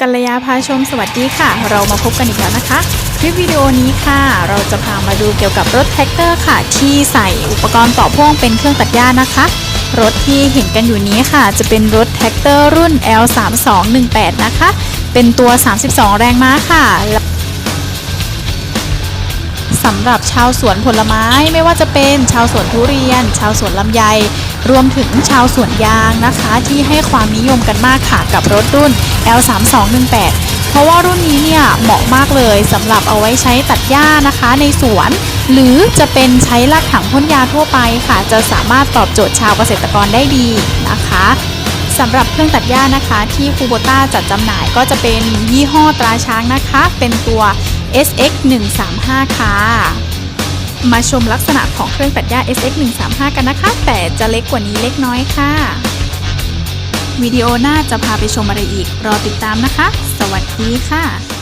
กัลยาพาชมสวัสดีค่ะ เรามาพบกันอีกแล้วนะคะ คลิปวิดีโอนี้ค่ะ เราจะพามาดูเกี่ยวกับรถแท็กเตอร์ค่ะ ที่ใส่อุปกรณ์ต่อพ่วงเป็นเครื่องตัดหญ้านะคะ รถที่เห็นกันอยู่นี้ค่ะ จะเป็นรถแท็กเตอร์รุ่น L3218 นะคะ เป็นตัว 32 แรงม้าค่ะ สำหรับชาวสวนผลไม้ไม่ว่าจะเป็นชาวสวนทุเรียน ชาวสวนลำไย รวมถึงชาวสวนยางนะคะ ที่ให้ความนิยมกันมากค่ะกับรถรุ่น L3218 เพราะว่ารุ่นนี้เนี่ยเหมาะมากเลยสำหรับเอาไว้ใช้ตัดหญ้านะคะในสวน หรือจะเป็นใช้ลากถังพ่นยาทั่วไปค่ะ จะสามารถตอบโจทย์ชาวเกษตรกรได้ดีนะคะสำหรับเครื่องตัดหญ้านะคะ ที่คูโบต้าจัดจำหน่ายก็จะเป็นยี่ห้อตราช้างนะคะ เป็นตัว SX 135ค่ะ มาชมลักษณะของเครื่องตัดหญ้า SX 135กันนะคะ แต่จะเล็กกว่านี้เล็กน้อยค่ะ วิดีโอหน้าจะพาไปชมอะไรอีก รอติดตามนะคะ สวัสดีค่ะ